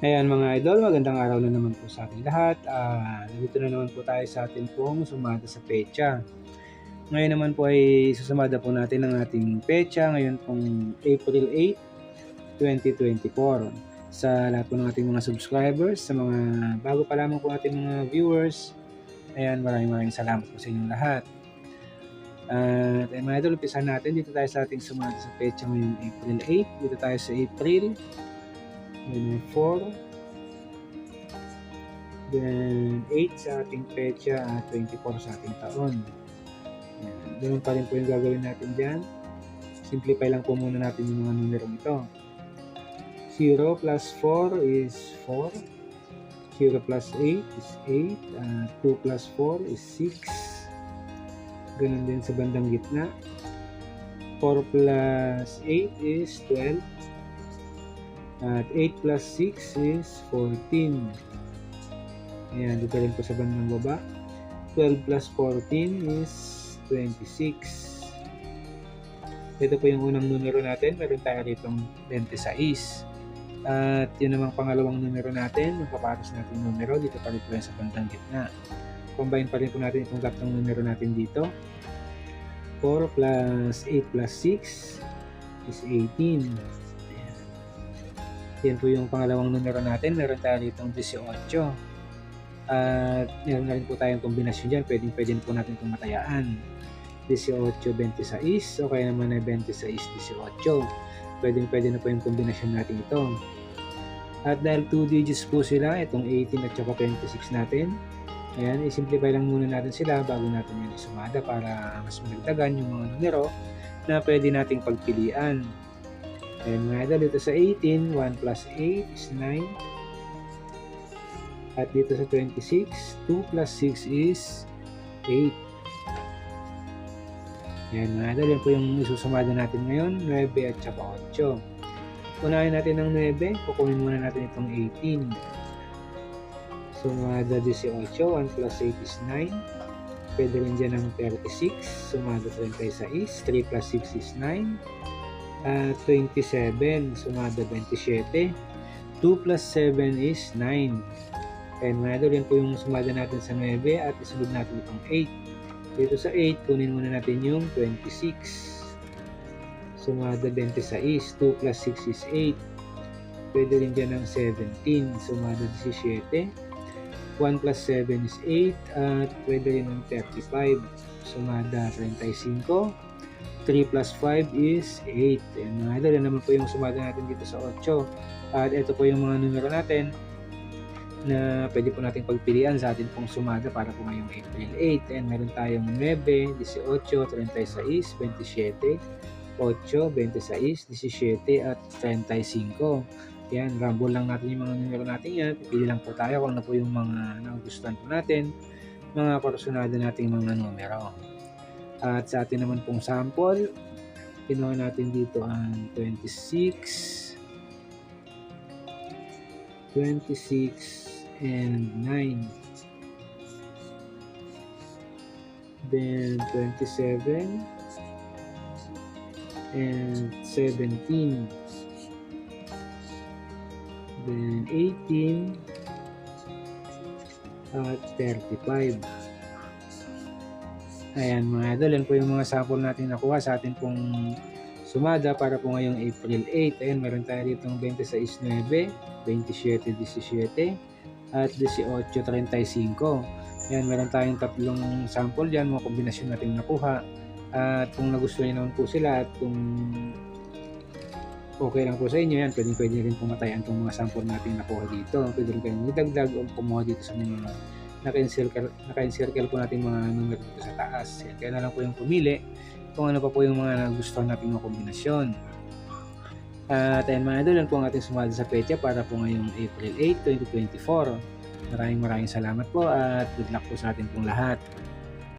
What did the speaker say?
Ayan mga idol, magandang araw na naman po sa ating lahat. Ah, nandito na naman po tayo sa ating pong sumada sa pecha. Ngayon naman po ay susumada po natin ang ating pecha ngayon pong April 8, 2024. Sa lahat po ng ating mga subscribers, sa mga bago pa lamang po ating mga viewers, ayan maraming maraming salamat po sa inyong lahat. At uh, mga idol, umpisa natin dito tayo sa ating sumada sa pecha ngayong April 8. Dito tayo sa April Then 4. Then 8 sa ating pecha at 24 sa ating taon. Yan. Ganun pa rin po yung gagawin natin dyan. Simplify lang po muna natin yung mga numerong ito. 0 plus 4 is 4. 0 plus 8 is 8. Uh, 2 plus 4 is 6. Ganun din sa bandang gitna. 4 plus 8 is 12. At 8 plus 6 is 14. Ayan, dito rin po sa bandang baba. 12 plus 14 is 26. Ito po yung unang numero natin. Meron tayo rito 26. At yun namang pangalawang numero natin, yung papatos natin numero, dito pa rin po yan sa bandang gitna. Combine pa rin po natin itong tatlong numero natin dito. 4 plus 8 plus 6 is 18. Yan po yung pangalawang numero natin. Meron tayo ditong 18. At meron na rin po tayong kombinasyon dyan. Pwedeng pwede po natin itong matayaan. 18, 26 o kaya naman ay 26, 18. Pwedeng pwede na po yung kombinasyon natin ito. At dahil 2 digits po sila, itong 18 at saka 26 natin, ayan, i-simplify lang muna natin sila bago natin yan isumada para mas malagdagan yung mga numero na pwede nating pagpilian. Ayan mga idol, dito sa 18, 1 plus 8 is 9. At dito sa 26, 2 plus 6 is 8. Ayan mga idol, yan po yung isusumada natin ngayon, 9 at saka 8. Unahin natin ng 9, kukunin muna natin itong 18. Sumada 18, 1 plus 8 is 9. Pwede rin dyan ng 36, sumada 36, 3 plus 6 is 9 uh, 27, sumada 27. 2 plus 7 is 9. And idol, yan po yung sumada natin sa 9 at isunod natin itong 8. Dito sa 8, kunin muna natin yung 26. Sumada 26. 2 plus 6 is 8. Pwede rin dyan ng 17. Sumada 17. 1 plus 7 is 8. At pwede rin ng 35. Sumada 35. 3 plus 5 is 8. And mga idol, yan naman po yung sumada natin dito sa 8. At ito po yung mga numero natin na pwede po nating pagpilian sa atin pong sumada para po ngayong April 8. And meron tayong 9, 18, 36, 27, 8, 26, 17, at 35. Yan, rumble lang natin yung mga numero natin yan. Pili lang po tayo kung ano po yung mga nagustuhan po natin, mga personada nating mga numero. At sa atin naman pong sample, kinuha natin dito ang 26, 26, and 9. Then 27 and 17. Then 18 at 35. Ayan mga idol, yan po yung mga sample natin nakuha sa atin pong sumada para po ngayong April 8. Ayan, meron tayo dito 26.9, 27.17, at 18.35. Ayan, meron tayong tatlong sample dyan, mga kombinasyon natin nakuha. At kung nagustuhan nyo naman po sila at kung okay lang po sa inyo yan, pwede pwede rin pumatayan itong mga sample natin nakuha dito. Pwede rin kayong idagdag o kumuha dito sa mga naka-encircle, naka-encircle po natin mga numero dito sa taas. Yan. Kaya na lang po yung pumili kung ano pa po yung mga nagustuhan natin mga kombinasyon. At ayun mga idol, yan po ang ating sumali sa petya para po ngayong April 8, 2024. Maraming maraming salamat po at good luck po sa ating pong lahat.